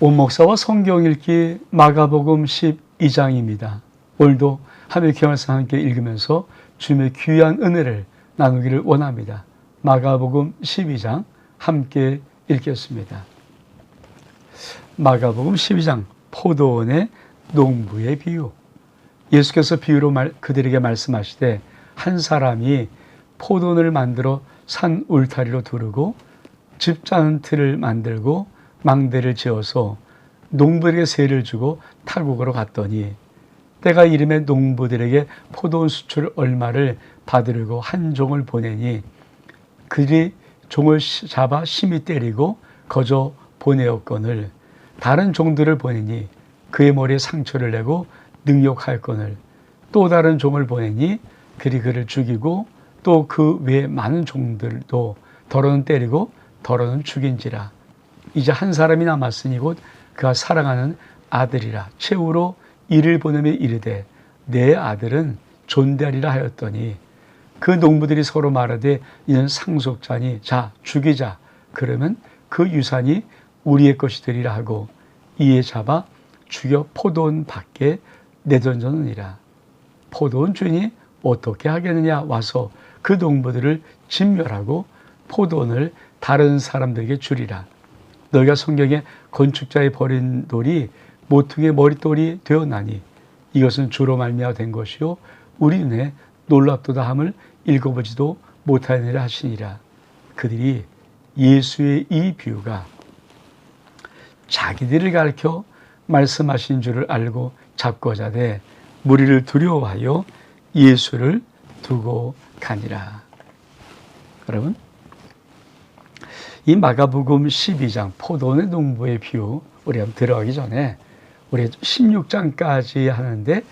온 목사와 성경 읽기 마가복음 12장입니다. 오늘도 하루의 경활상 함께 읽으면서 주님의 귀한 은혜를 나누기를 원합니다. 마가복음 12장 함께 읽겠습니다. 마가복음 12장 포도원의 농부의 비유. 예수께서 비유로 말, 그들에게 말씀하시되 한 사람이 포도원을 만들어 산 울타리로 두르고 집 짜는 틀을 만들고 망대를 지어서 농부에게 세를 주고 탈곡으로 갔더니 때가 이름에 농부들에게 포도원 수출 얼마를 받으려고 한 종을 보내니 그들이 종을 잡아 심히 때리고 거저 보내었거늘. 다른 종들을 보내니 그의 머리에 상처를 내고 능욕하였거늘. 또 다른 종을 보내니 그리 그를 죽이고 또 그 외 많은 종들도 더러는 때리고 더러는 죽인지라 이제 한 사람이 남았으니 곧 그가 사랑하는 아들이라. 최후로 이를 보내며 이르되 내 아들은 존대하리라 하였더니 그 농부들이 서로 말하되 이는 상속자니 자 죽이자. 그러면 그 유산이 우리의 것이 되리라 하고 이에 잡아 죽여 포도원 밖에 내던졌느니라. 포도원 주인이 어떻게 하겠느냐? 와서 그 농부들을 진멸하고 포도원을 다른 사람들에게 주리라 너희가 성경에 건축자의 버린 돌이 모퉁이의 머릿돌이 되었나니 이것은 주로 말미암아 된 것이요 우리 눈에 놀랍도다 함을 읽어보지도 못하느니라 하시니라 그들이 예수의 이 비유가 자기들을 가르쳐 말씀하신 줄을 알고 잡고자 돼 무리를 두려워하여 예수를 두고 가니라. 여러분, 이 마가복음 12장 포도원의 농부의 비유 우리 한번 들어가기 전에 우리 16장까지 하는데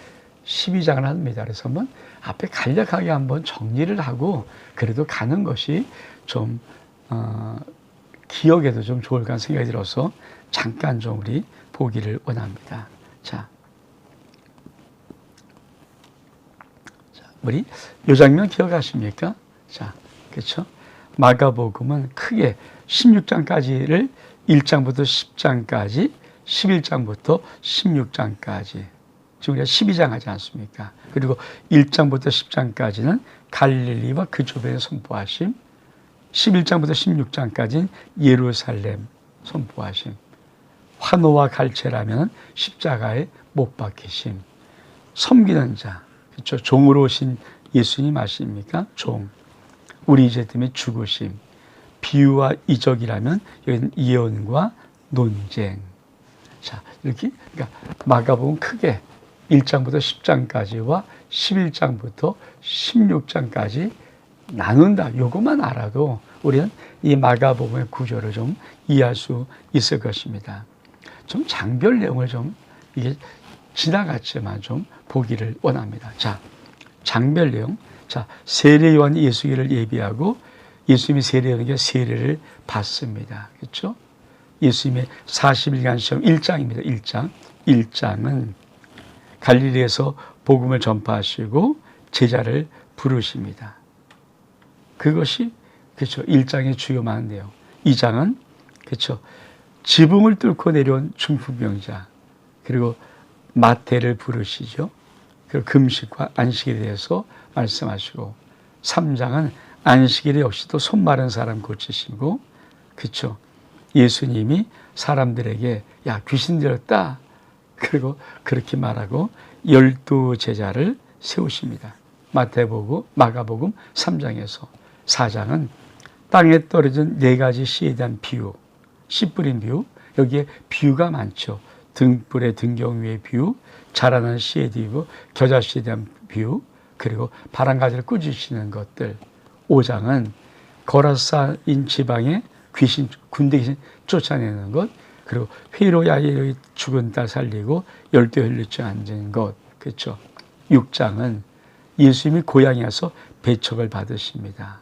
12장을 합니다. 그래서 한번 앞에 간략하게 한번 정리를 하고 그래도 가는 것이 좀 어, 기억에도 좀 좋을 까 생각이 들어서 잠깐 좀 우리 보기를 원합니다. 자, 자 우리 이 장면 기억하십니까? 자, 그렇죠? 마가복음은 크게 16장까지를 1장부터 10장까지, 11장부터 16장까지. 지금 우리가 12장 하지 않습니까? 그리고 1장부터 10장까지는 갈릴리와 그 주변에 선포하심, 11장부터 16장까지는 예루살렘 선포하심, 환호와 갈채라면 십자가에 못 박히심, 섬기는 자, 그렇죠? 종으로 오신 예수님 아십니까? 종. 우리 죄 때문에 죽으심. 비유와 이적이라면 여기는 예언과 논쟁. 자, 이렇게 그러니까 마가복음 크게 1장부터 10장까지와 11장부터 16장까지 나눈다. 요것만 알아도 우리는 이 마가복음의 구조를 좀 이해할 수 있을 것입니다. 좀 장별 내용을 좀 이게 지나갔지만 좀 보기를 원합니다. 자, 장별 내용. 자, 세례 요한이 예수기를 예비하고 예수님이 세례하는 게 세례를 받습니다. 그렇죠? 예수님의 40일간 시험 1장입니다. 1장. 1장은 갈릴리에서 복음을 전파하시고 제자를 부르십니다. 그것이 그렇죠. 1장의 주요 많은 내용. 2장은 그렇죠. 지붕을 뚫고 내려온 중풍병자 그리고 마태를 부르시죠. 그 금식과 안식에 대해서 말씀하시고 3장은 안식일에 역시 또손 마른 사람 고치시고 그렇죠. 예수님이 사람들에게 야 귀신 들었다 그리고 그렇게 말하고 열두 제자를 세우십니다. 마태복음, 마가복음 3장에서 4장은 땅에 떨어진 네 가지 씨에 대한 비유, 씨 뿌린 비유, 여기에 비유가 많죠. 등불의 등경 위의 비유, 자라는 씨에 대고 겨자 씨에 대한 비유, 그리고 바람가지를 꾸짖으시는 것들. 5장은 거라사인 지방에 귀신, 군대 귀신 쫓아내는 것, 그리고 회로 야의 죽은 딸 살리고 열두 혈류증 앉은 것, 그렇죠. 6장은 예수님이 고향에 와서 배척을 받으십니다.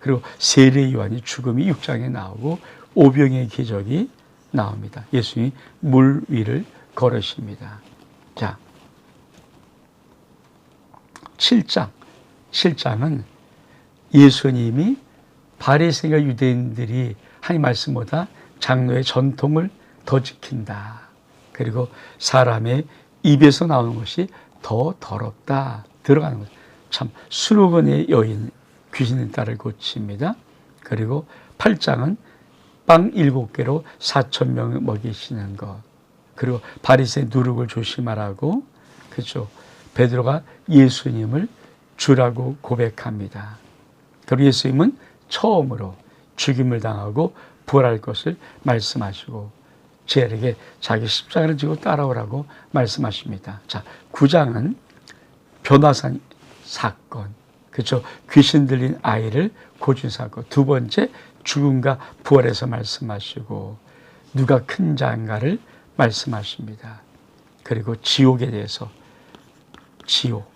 그리고 세례 요한이 죽음이 6장에 나오고 오병의 기적이 나옵니다. 예수님이 물 위를 걸으십니다. 자, 7장. 7장은 예수님이 바리새인과 유대인들이 하나님 말씀보다 장로의 전통을 더 지킨다. 그리고 사람의 입에서 나오는 것이 더 더럽다. 들어가는 것. 참 수로 번의 여인 귀신의 딸을 고칩니다. 그리고 8장은 빵 일곱 개로 4천 명을 먹이시는 것. 그리고 바리새인 누룩을 조심하라고 그죠. 베드로가 예수님을 주라고 고백합니다. 그리고 예수님은 처음으로 죽임을 당하고 부활할 것을 말씀하시고 제에게 자기 십자가를 지고 따라오라고 말씀하십니다. 자, 9장은 변화산 사건. 그렇죠. 귀신 들린 아이를 고준 사건. 두 번째 죽음과 부활에서 말씀하시고 누가 큰 자인가를 말씀하십니다. 그리고 지옥에 대해서 지옥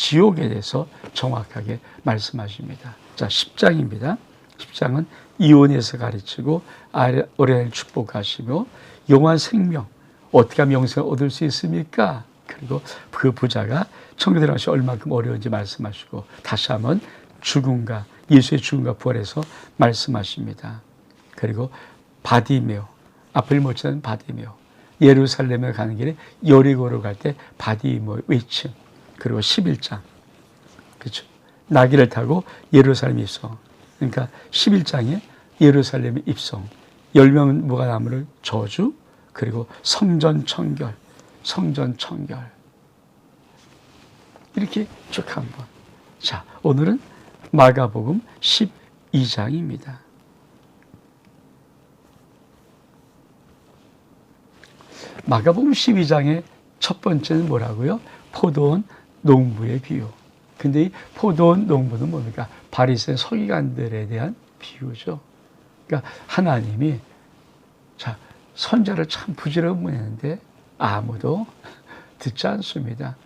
지옥에 대해서 정확하게 말씀하십니다. 자, 10장입니다. 10장은 이혼에서 가르치고 어린이를 축복하시고 영원한 생명 어떻게 하면 영생을 얻을 수 있습니까? 그리고 그 부자가 청교 들어가시 얼마큼 어려운지 말씀하시고 다시 한번 죽음과 예수의 죽음과 부활해서 말씀하십니다. 그리고 바디메오 앞을 못 찾는 바디메오 예루살렘에 가는 길에 여리고로 갈 때 바디메오 외침 그리고 11장. 그렇죠? 나귀를 타고 예루살렘 입성 그러니까 11장에 예루살렘 입성. 열명 무가 나무를? 저주 그리고 성전 청결. 성전 청결. 이렇게 쭉 한번. 자 오늘은 마가복음 12장입니다. 마가복음 12장의 첫 번째는 뭐라고요? 포도원 농부의 비유. 근데 이 포도원 농부는 뭡니까? 바리새 서기관들에 대한 비유죠. 그러니까 하나님이 자 선자를 참 부지런히 보내는데 아무도 듣지 않습니다.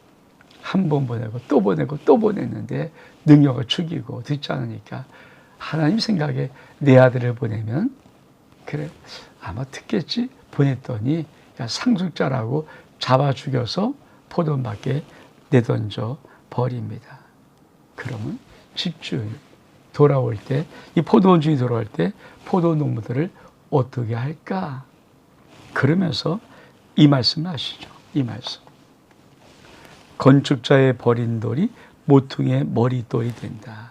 한 번 보내고 또 보내고 또 보냈는데 능력을 죽이고 듣지 않으니까 하나님 생각에 내 아들을 보내면 그래 아마 듣겠지 보냈더니 상속자라고 잡아 죽여서 포도원 밖에 내던져 버립니다. 그러면 집주인 돌아올 때 이 포도원 주인 돌아올 때 포도 농부들을 어떻게 할까? 그러면서 이 말씀을 하시죠. 이 말씀. 건축자의 버린 돌이 모퉁이의 머리돌이 된다.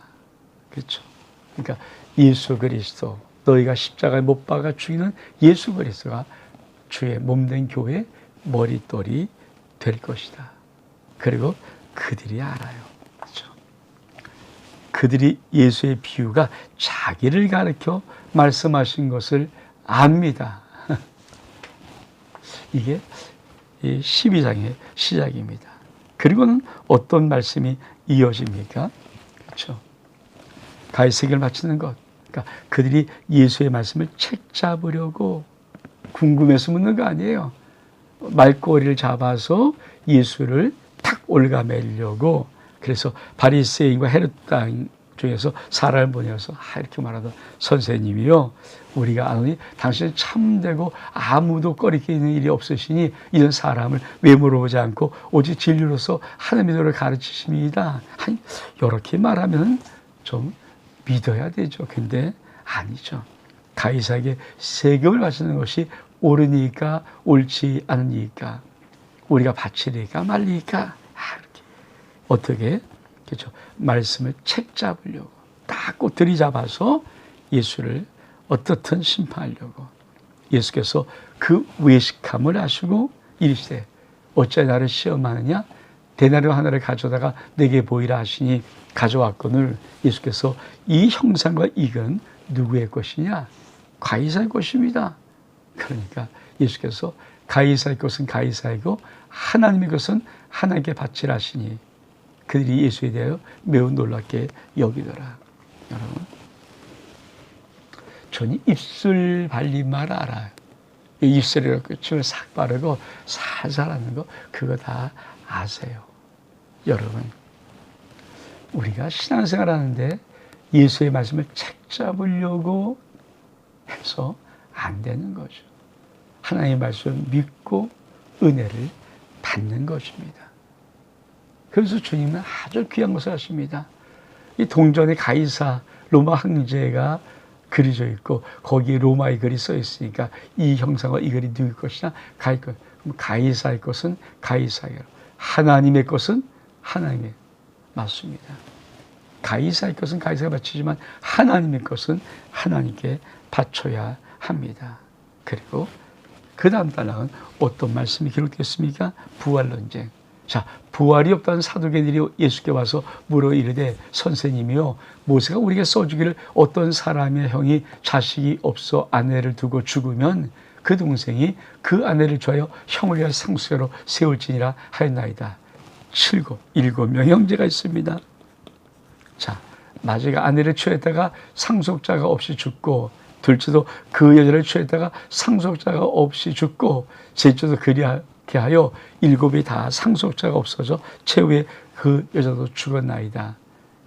그렇죠. 그러니까 예수 그리스도 너희가 십자가에 못 박아 죽이는 예수 그리스도가 주의 몸된 교회 머리돌이 될 것이다. 그리고 그들이 알아요. 그렇죠. 그들이 예수의 비유가 자기를 가르쳐 말씀하신 것을 압니다. 이게 12장의 시작입니다. 그리고는 어떤 말씀이 이어집니까? 그렇죠. 가이세기를 마치는 것. 그러니까 그들이 예수의 말씀을 책 잡으려고 궁금해서 묻는 거 아니에요. 말꼬리를 잡아서 예수를 탁 올가매려고 그래서 바리새인과 땅 중에서 사람을 보내서 아, 이렇게 말하던 선생님이요 우리가 아노니 당신은 참되고 아무도 꺼리끼는 일이 없으시니 이런 사람을 왜 물어보지 않고 오직 진리로서 하나님의 도를 가르치십니다. 아니 이렇게 말하면 좀 믿어야 되죠. 근데 아니죠. 가이사에게 세금을 바치는 것이 옳으니까 옳지 않으니까 우리가 바치니까 말리니까 어떻게 그렇죠. 말씀을 책 잡으려고 딱 꼬투리 잡아서 예수를 어떻든 심판하려고 예수께서 그 외식함을 하시고 이르시되 어째 나를 시험하느냐 대나리 하나를 가져다가 내게 보이라 하시니 가져왔거늘 예수께서 이 형상과 이건 누구의 것이냐 가이사의 것입니다. 그러니까 예수께서 가이사의 것은 가이사이고 하나님의 것은 하나님께 바치라 하시니 그들이 예수에 대하여 매우 놀랍게 여기더라. 여러분, 저는 입술 발림말 알아요. 입술에 끝을 싹 바르고 살살 하는 거, 그거 다 아세요. 여러분, 우리가 신앙생활 하는데 예수의 말씀을 책 잡으려고 해서 안 되는 거죠. 하나님의 말씀을 믿고 은혜를 받는 것입니다. 그래서 주님은 아주 귀한 것을 하십니다. 이 동전의 가이사 로마 황제가 그려져 있고 거기에 로마의 글이 써 있으니까 이 형상과 이 글이 누구의 것이냐 가이 것 가이사의 것은 가이사의 하나님의 것은 하나님의 맞습니다. 가이사의 것은 가이사가 바치지만 하나님의 것은 하나님께 바쳐야 합니다. 그리고 그 다음 단락은 어떤 말씀이 기록됐습니까? 부활 논쟁. 자, 부활이 없다는 사두개들이 예수께 와서 물어 이르되 선생님이요 모세가 우리에게 써주기를 어떤 사람의 형이 자식이 없어 아내를 두고 죽으면 그 동생이 그 아내를 좋아하여 형을 위하여 상수로 세울지니라 하였나이다. 칠곱, 일곱 명 형제가 있습니다. 자, 마지가 아내를 취했다가 상속자가 없이 죽고 둘째도 그 여자를 취했다가 상속자가 없이 죽고 셋째도 그리하 게 하여 일곱이 다 상속자가 없어져 최후에 그 여자도 죽었나이다.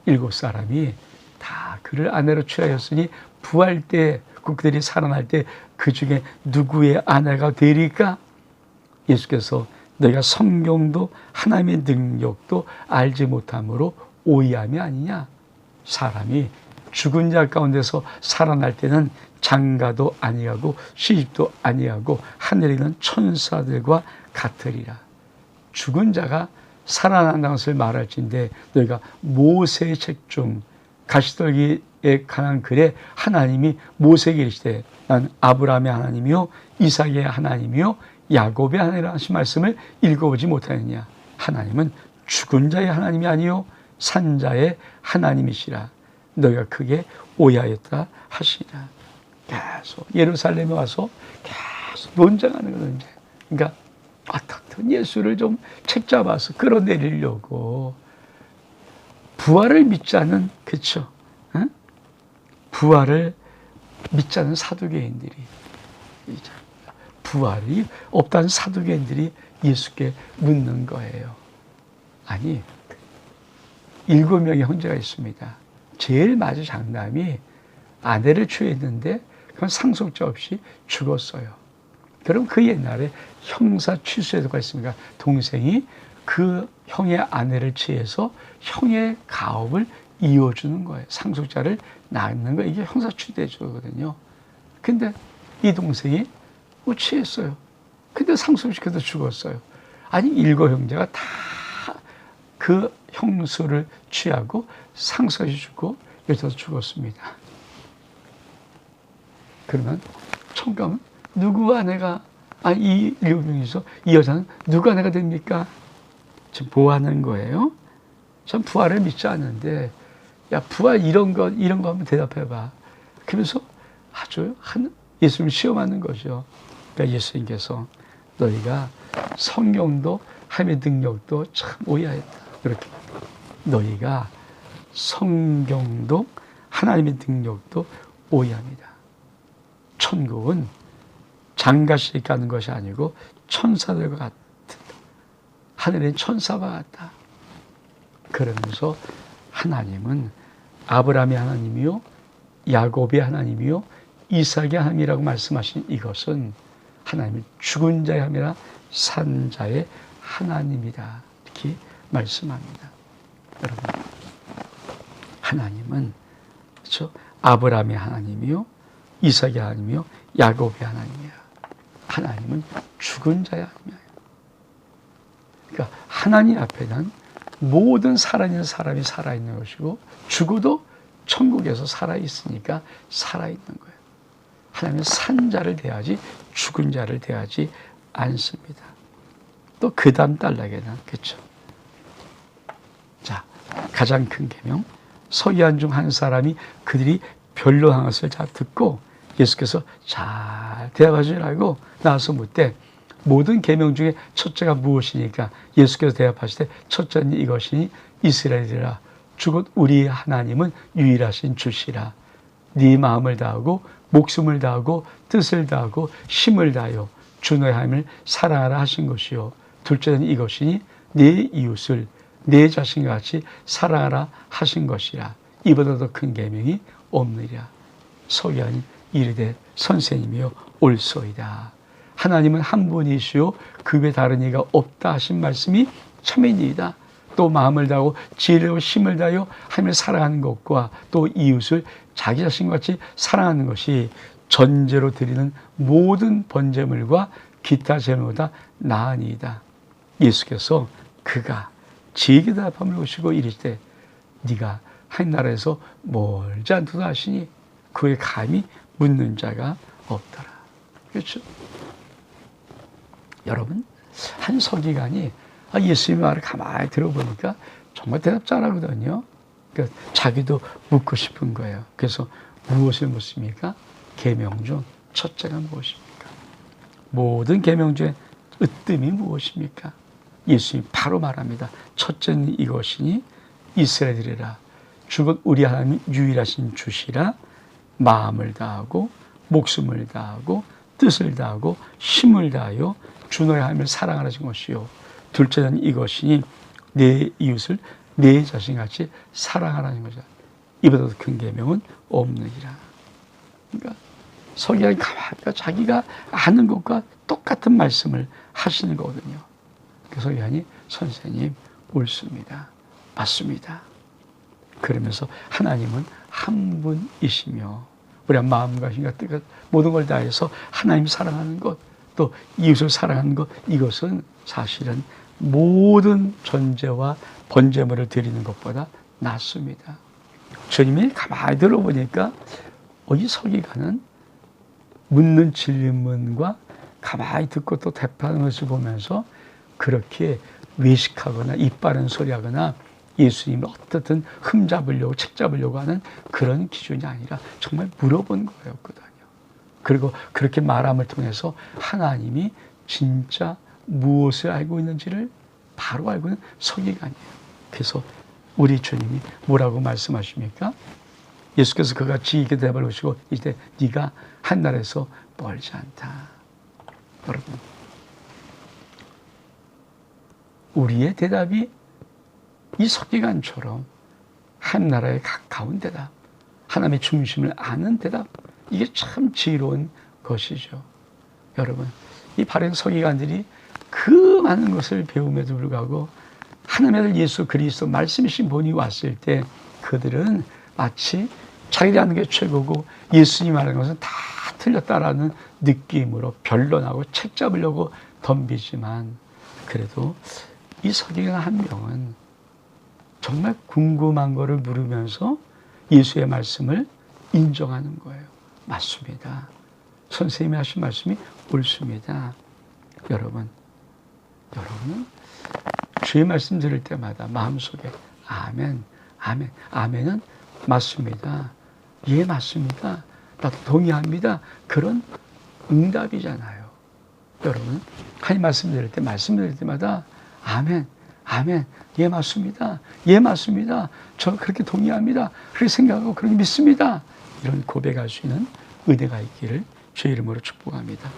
일곱 사람이 다 그를 아내로 취하였으니 부활 때 그들이 살아날 때 그 중에 누구의 아내가 되리까? 예수께서 너희가 성경도 하나님의 능력도 알지 못함으로 오해함이 아니냐? 사람이 죽은 자 가운데서 살아날 때는 장가도 아니하고 시집도 아니하고 하늘에 있는 천사들과 같으리라. 죽은 자가 살아난다는 것을 말할진데 너희가 모세의 책 중 가시떨기에 관한 글에 하나님이 모세에게 이르시되 난 아브라함의 하나님이요 이삭의 하나님이요 야곱의 하나님이라 하신 말씀을 읽어보지 못하느냐. 하나님은 죽은 자의 하나님이 아니요 산자의 하나님이시라. 너희가 크게 오해하였다 하시니라 계속 예루살렘에 와서 계속 논쟁하는 논쟁 그러니까 어떻든 예수를 좀 책잡아서 끌어내리려고 부활을 믿지 않는 그쵸 응? 부활을 믿지 않는 사두개인들이 부활이 없다는 사두개인들이 예수께 묻는 거예요. 아니 일곱 명의 형제가 있습니다. 제일 마지 장남이 아내를 취했는데 그건 상속자 없이 죽었어요. 그럼 그 옛날에 형사 취소에도가 있습니까? 동생이 그 형의 아내를 취해서 형의 가업을 이어주는 거예요. 상속자를 낳는 거 이게 형사 취대조거든요. 근데 이 동생이 뭐 취했어요. 근데 상속시켜서 죽었어요. 아니 일곱 형제가 다 그 형수를 취하고 상속이 죽고 여자도 죽었습니다. 그러면 청감은 누구 아내가 아 이 일곱 명이서 이 여자는 누구 아내가 됩니까? 지금 보하는 거예요. 전 부활을 믿지 않는데 야 부활 이런 거 이런 거 한번 대답해봐. 그러면서 아주 한 예수님 시험하는 거죠. 그러니까 예수님께서 너희가 성경도 하나님의 능력도 참 오해했다. 그렇게 너희가 성경도 하나님의 능력도 오해합니다. 천국은 장가시 가는 것이 아니고 천사들과 같다. 하늘의 천사와 같다. 그러면서 하나님은 아브라함의 하나님이요, 야곱의 하나님이요, 이삭의 하나님이라고 말씀하신 이것은 하나님은 죽은 자의 하나님이라 산 자의 하나님이다. 이렇게 말씀합니다. 여러분, 하나님은 그렇죠? 아브라함의 하나님이요, 이삭의 하나님이요, 야곱의 하나님이야. 하나님은 죽은 자의 하나님이야. 그러니까 하나님 앞에는 모든 살아있는 사람이 살아있는 것이고 죽어도 천국에서 살아있으니까 살아있는 거예요. 하나님은 산 자를 대하지 죽은 자를 대하지 않습니다. 또 그 다음 단락에는 그렇죠. 자 가장 큰 계명 서기한 중 한 사람이 그들이 변론한 것을 잘 듣고 예수께서 잘 대답하시라고 나와서 묻되 모든 계명 중에 첫째가 무엇이니까 예수께서 대답하시되 첫째는 이것이니 이스라엘이라 주곧 우리 하나님은 유일하신 주시라. 네 마음을 다하고 목숨을 다하고 뜻을 다하고 힘을 다하여 주 너의 하나님을 사랑하라 하신 것이요. 둘째는 이것이니 네 이웃을 내 자신과 같이 사랑하라 하신 것이라. 이보다 더 큰 계명이 없느니라 서기관이 이르되 선생님이여 옳소이다 하나님은 한 분이시요 그 외 다른 이가 없다 하신 말씀이 참이니이다 또 마음을 다하고 지혜로 힘을 다하여 하나님을 사랑하는 것과 또 이웃을 자기 자신같이 사랑하는 것이 전제로 드리는 모든 번제물과 기타 제물보다 나으니이다. 예수께서 그가 지혜게 대답함을 오시고 이르시되 네가 한 나라에서 멀지 않도다 하시니 그의 감히 묻는 자가 없더라. 그렇죠? 여러분 한 서기관이 아, 예수님의 말을 가만히 들어보니까 정말 대답 잘하거든요. 그러니까 자기도 묻고 싶은 거예요. 그래서 무엇을 묻습니까? 계명 중 첫째가 무엇입니까? 모든 계명 중에 으뜸이 무엇입니까? 예수님 바로 말합니다. 첫째는 이것이니 이스라엘이라 주곧 우리 하나님 유일하신 주시라 마음을 다하고 목숨을 다하고 뜻을 다하고 힘을 다하여 주 너의 하나님을 사랑하라는 것이요 둘째는 이것이니 내 이웃을 내 자신같이 사랑하라는 거죠. 이보다 더큰 계명은 없느니라. 그러니까 서기관이 가만히 자기가 아는 것과 똑같은 말씀을 하시는 거거든요. 그 서기관이 선생님 옳습니다. 맞습니다. 그러면서 하나님은 한 분이시며 우리가 마음과 힘과 뜻과 모든 걸 다해서 하나님 사랑하는 것, 또 이웃을 사랑하는 것, 이것은 사실은 모든 전제와 번제물을 드리는 것보다 낫습니다. 주님이 가만히 들어보니까 어, 이 서기관은 묻는 질문과 가만히 듣고 또 대답하는 것을 보면서 그렇게 외식하거나 이빠른 소리 하거나 예수님을 어떻든 흠잡으려고 책잡으려고 하는 그런 기준이 아니라 정말 물어본 거였거든요. 그리고 그렇게 말함을 통해서 하나님이 진짜 무엇을 알고 있는지를 바로 알고 있는 서기관이에요. 그래서 우리 주님이 뭐라고 말씀하십니까? 예수께서 그같이 이렇게 대답을 하시고 이제 네가 한 나라에서 멀지 않다. 여러분 우리의 대답이 이 서기관처럼 한 나라에 가까운 대답, 하나님의 중심을 아는 대답, 이게 참 지혜로운 것이죠. 여러분, 이 바른 서기관들이 그 많은 것을 배움에도 불구하고 하나님의 아들 예수 그리스도 말씀이신 본이 왔을 때 그들은 마치 자기들이 하는 게 최고고 예수님 말하는 것은 다 틀렸다라는 느낌으로 변론하고 책 잡으려고 덤비지만 그래도 이 서기관 한 명은 정말 궁금한 거를 물으면서 예수의 말씀을 인정하는 거예요. 맞습니다. 선생님이 하신 말씀이 옳습니다. 여러분, 여러분은 주의 말씀 들을 때마다 마음속에 아멘, 아멘, 아멘은 맞습니다. 예, 맞습니다. 나도 동의합니다. 그런 응답이잖아요. 여러분, 하나님 말씀 들을 때, 말씀 들을 때마다 아멘, 아멘, 예, 맞습니다. 예, 맞습니다. 저 그렇게 동의합니다. 그렇게 생각하고 그렇게 믿습니다. 이런 고백할 수 있는 은혜가 있기를 주의 이름으로 축복합니다.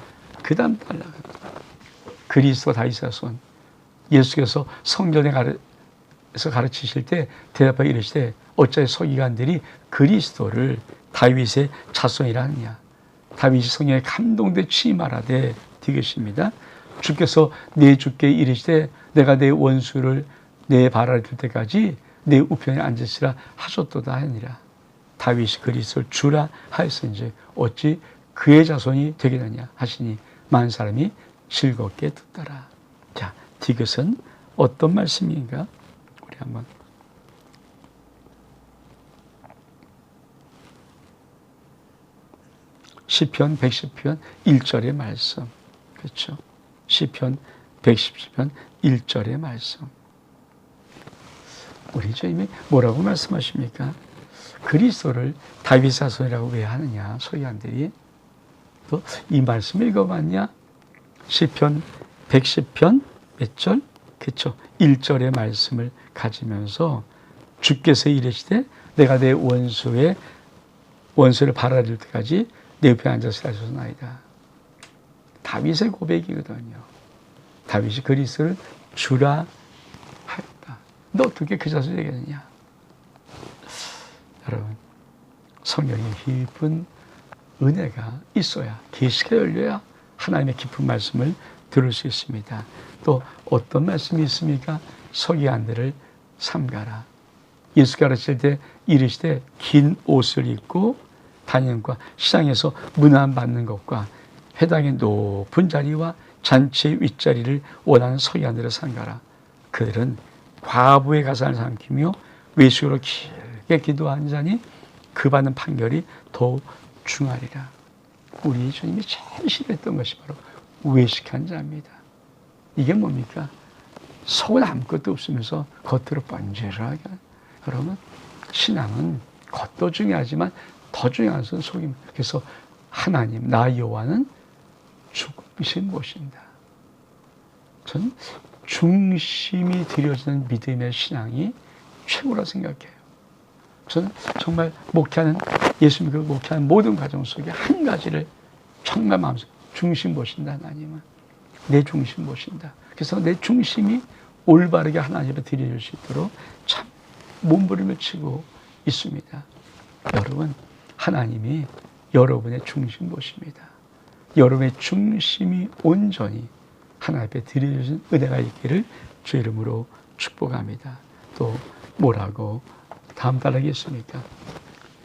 그 다음 달라갑니다. 그리스도 다윗의 손. 예수께서 성전에 가르쳐 가르치실 때 대답하여 이르시되 어찌 서기관들이 그리스도를 다윗의 자손이라 하느냐. 다윗이 성령에 감동돼 취임하라되 되겠습니다. 주께서 내 주께 이르시되 내가 내 원수를 내 발 아래 둘 때까지 내 우편에 앉으시라 하셨도다 하니라. 다윗이 그리스도를 주라 하였은지 어찌 그의 자손이 되겠느냐 하시니 많은 사람이 즐겁게 듣더라. 자, 디귿은 어떤 말씀인가? 우리 한번 시편 110편 1절의 말씀. 그렇죠? 시편 110편 1절의 말씀. 우리 주님이 뭐라고 말씀하십니까? 그리스도를 다윗 사손이라고 왜 하느냐? 소위관들이 또 이 말씀 읽어봤냐? 시편 110편 몇 절? 그쵸? 1절의 말씀을 가지면서 주께서 이르시되 내가 내 원수의 원수를 바라줄 때까지 내 옆에 앉아서 하셨나이다. 다윗의 고백이거든요. 다윗이 그리스를 주라 하였다. 너 어떻게 그 자수 되겠느냐? 여러분, 성령의 깊은 은혜가 있어야, 계시가 열려야 하나님의 깊은 말씀을 들을 수 있습니다. 또 어떤 말씀이 있습니까? 서기관들을 삼가라. 예수 가르칠 때 이르시되 긴 옷을 입고 다니는 것과 시장에서 문안 받는 것과 회당의 높은 자리와 잔치의 윗자리를 원하는 서기관들을 삼가라. 그들은 과부의 가산을 삼키며 외식으로 길게 기도하는 자니 그 받는 판결이 더욱 중하리라. 우리 주님이 제일 싫어했던 것이 바로 외식한 자입니다. 이게 뭡니까? 속은 아무것도 없으면서 겉으로 번지르하게. 그러면 신앙은 겉도 중요하지만 더 중요한 것은 속입니다. 그래서 하나님, 나 여호와는 중심 모신다. 저는 중심이 들여지는 믿음의 신앙이 최고라 생각해요. 저는 정말 목회하는 예수 믿고 목회하는 모든 과정 속에 한 가지를 마음속 중심 보신다 하나님은 내 중심 보신다. 그래서 내 중심이 올바르게 하나님을 드려줄 수 있도록 참 몸부림을 치고 있습니다. 여러분 하나님이 여러분의 중심 보십니다. 여러분의 중심이 온전히 하나님 앞에 드려주신 은혜가 있기를 주 이름으로 축복합니다. 또 뭐라고 다음 달 하겠습니까?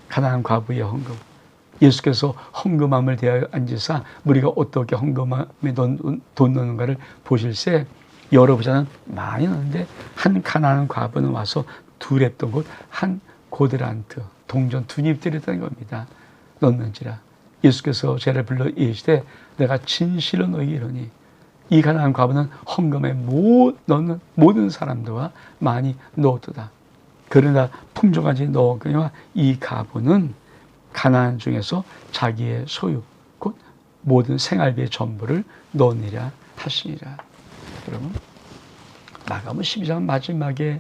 가난한 과부의 헌금. 예수께서 헌금함을 대하여 앉으사 우리가 어떻게 헌금함에 돈, 돈 넣는가를 보실세 여러 부자는 많이 넣는데 한 가난한 과부는 와서 두랩던 곳 한 고드란트 동전 두입 드렸다는 겁니다. 넣는지라 예수께서 죄를 불러 이르시되 내가 진실로 너희에게 이르니 이 가난한 과부는 헌금에 못 넣는 모든 사람들과 많이 넣었도다. 그러나 풍족한지 넣었거니와 이 가부는 가난 중에서 자기의 소유 곧 모든 생활비의 전부를 넣으리라 하시니라. 여러분 마가음 12장 마지막에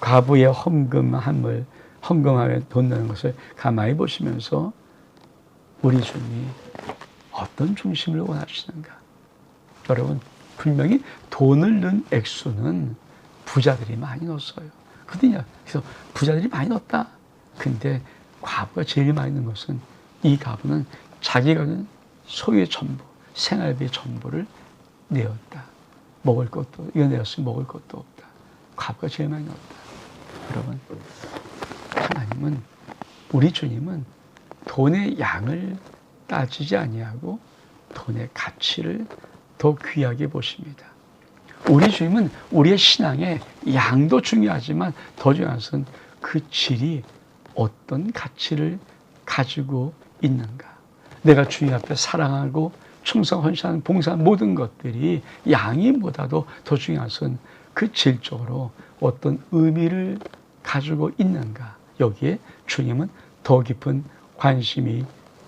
과부의 헌금함을 헌금함에 돈 넣는 것을 가만히 보시면서 우리 주님이 어떤 중심을 원하시는가? 여러분 분명히 돈을 넣은 액수는 부자들이 많이 넣었어요. 그러냐? 그래서 부자들이 많이 넣었다. 근데 과부가 제일 많이 넣은 것은 이 과부는 자기가 가진 소유의 전부, 생활비의 전부를 내었다. 먹을 것도 이거 내었으면 먹을 것도 없다. 과부가 제일 많이 넣었다. 여러분 하나님은 우리 주님은 돈의 양을 따지지 아니하고 돈의 가치를 더 귀하게 보십니다. 우리 주님은 우리의 신앙의 양도 중요하지만 더 중요한 것은 그 질이 어떤 가치를 가지고 있는가. 내가 주님 앞에 사랑하고 충성, 헌신하는 봉사하는 모든 것들이 양이보다도 더 중요한 것은 그 질적으로 어떤 의미를 가지고 있는가. 여기에 주님은 더 깊은 관심이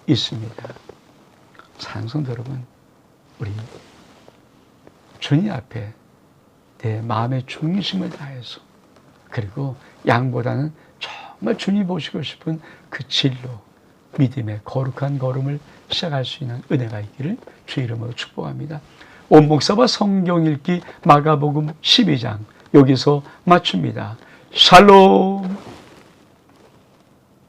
있습니다. 사랑성 여러분, 우리 주님 앞에 내 마음의 중심을 다해서 그리고 양보다는 정말 주님 보시고 싶은 그 진로, 믿음의 거룩한 걸음을 시작할 수 있는 은혜가 있기를 주 이름으로 축복합니다. 온 목사와 성경 읽기 마가복음 12장 여기서 마칩니다. 샬롬